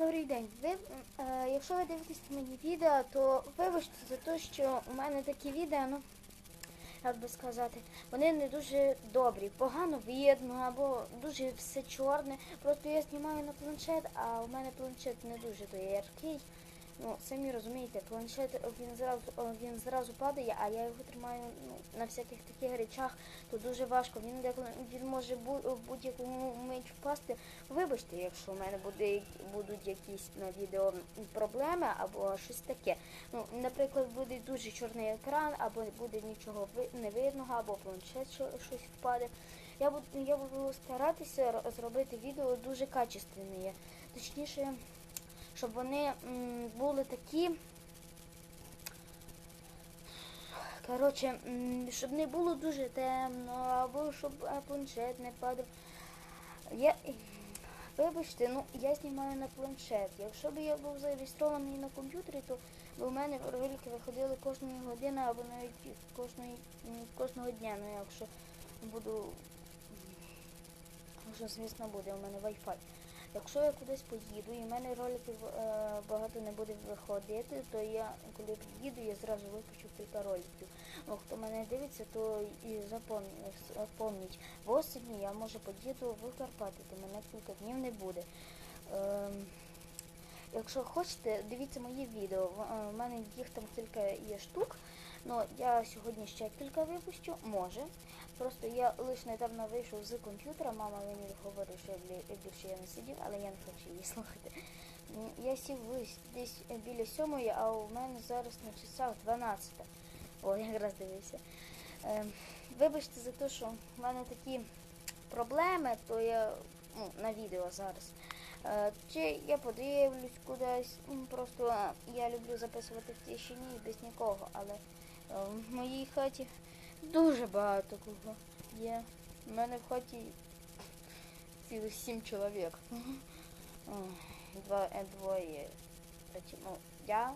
Добрий день. Ви, е, якщо ви дивитесь мої відео, то вибачте за те, що у мене такі відео, ну, як би сказати, вони не дуже добрі, погано видно або дуже все чорне. Просто я знімаю на планшет, а у мене планшет не дуже то яркий. Ну, самі розумієте, планшет він зразу він зразу падає, а я його тримаю ну, на всяких таких речах, то дуже важко. Він деколи він може в будь-якому мить впасти. Вибачте, якщо в мене буде будуть якісь на відео проблеми або щось таке. Ну, наприклад, буде дуже чорний екран, або буде нічого не видного, або планшет щось впаде. Я буду я буду старатися зробити відео дуже качественні. Точніше, щоб вони були такі. Коротше, щоб не було дуже темно, або щоб е, планшет не падав. Я, вибачте, ну я знімаю на планшет. Якщо б я був зареєстрований на комп'ютері, то б у мене ролики виходили кожної години або навіть кожної, кожного дня. Ну якщо буду, якщо, звісно, буде у мене Wi-Fi. Якщо я кудись поїду і в мене роликів е, багато не буде виходити, то я коли приїду, я зразу випущу кілька роликів. Хто мене дивиться, то і запомні- запомніть. В осені я може поїду в Карпати, то мене кілька днів не буде. Якщо хочете, дивіться мої відео. В е, мене їх там кілька є штук. Ну, я сьогодні ще кілька випущу, може. Просто я лише недавно вийшов з комп'ютера, мама мені говорить, що більше я не сидів, але я не хочу її слухати. Я сів десь біля сьомої, а у мене зараз на часах 12. О, якраз дивився. Е, вибачте за те, що в мене такі проблеми, то я ну, на відео зараз. Е, чи я подивлюсь кудись. Просто я люблю записувати в тишині без нікого, але е, в моїй хаті дуже багато кого є. У мене в хаті цілих сім чоловік. Два, е, двоє. Ну, я,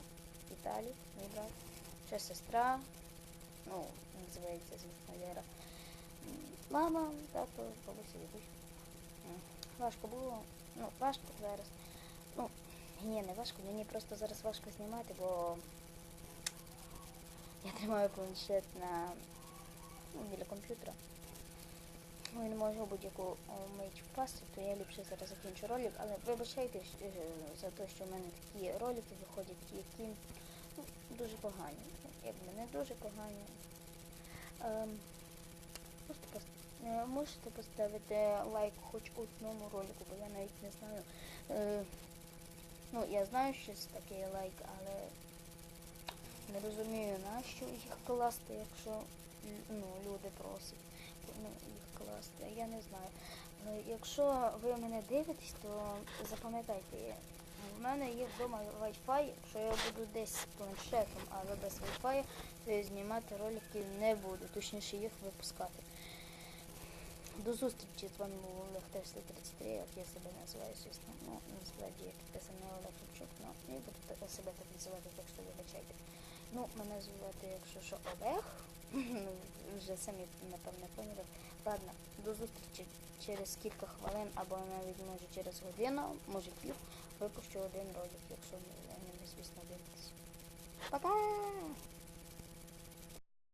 Віталій, мій брат, ще сестра, ну, називається, звісно, Вера. М, Мама, тато, бабуся, дідусь. Важко було. Ну, важко зараз. Ну, ні, не важко, мені просто зараз важко знімати, бо я тримаю планшет на ну, біля комп'ютера. Ну, і не можу будь-яку о, мить впасти, то я ліпше зараз закінчу ролик, але вибачайте е, за те, що в мене такі ролики виходять, які ну, дуже погані. Ну, Якби не дуже погані. Ем, е, можете поставити лайк хоч одному ролику, бо я навіть не знаю. Е, ну, я знаю, що це таке лайк, але не розумію, нащо їх класти, якщо ну, люди просять ну, їх класти. Я не знаю. Ну, якщо ви мене дивитесь, то запам'ятайте, в мене є вдома Wi-Fi, якщо я буду десь з планшетом, але без Wi-Fi, то я знімати ролики не буду, точніше їх випускати. До зустрічі з вами був Олег Тесла 33, як я себе називаю, звісно. Ну, насправді я підписаний Олег Левчук, ну, буду себе так називати, так що вибачайте. Ну, мене звати, якщо що, Олег. Вже самі, напевне, поняли. Ладно, до зустрічі через кілька хвилин або навіть може через годину, може пів, випущу один ролик, якщо мене, звісно, дивитесь. Пока!